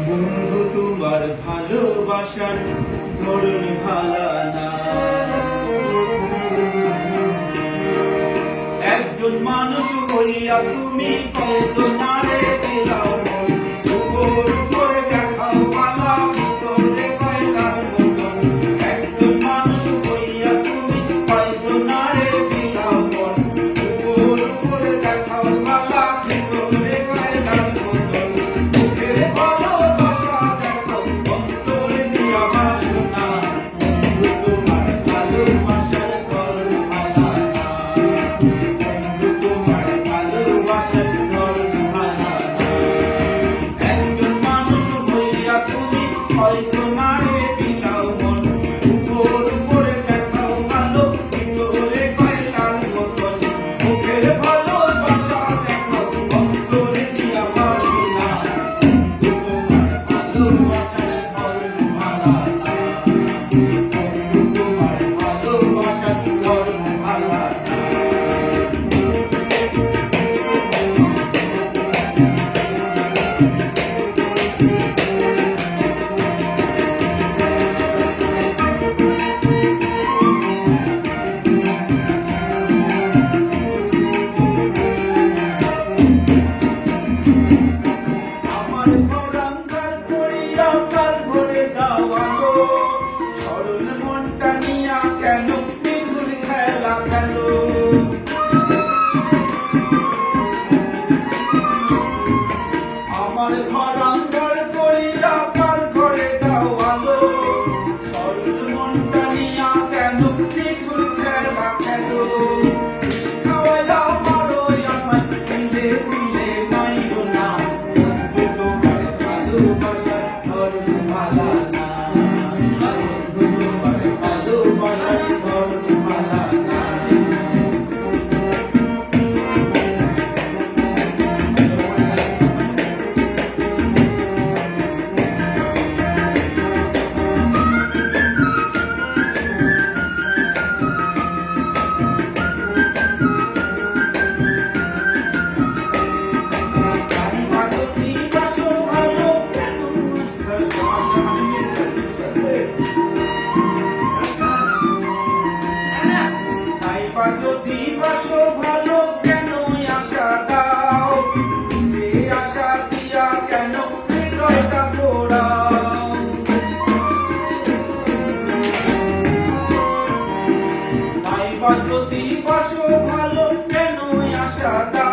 বন্ধু তোমার ভালোবাসার ধরুন ভালা না একজন মানুষ হইয়া তুমি কত নারে দিলাও আমার ধরাঙ্গার করিয়া পার করে দাও আলো। সরল মনটা da da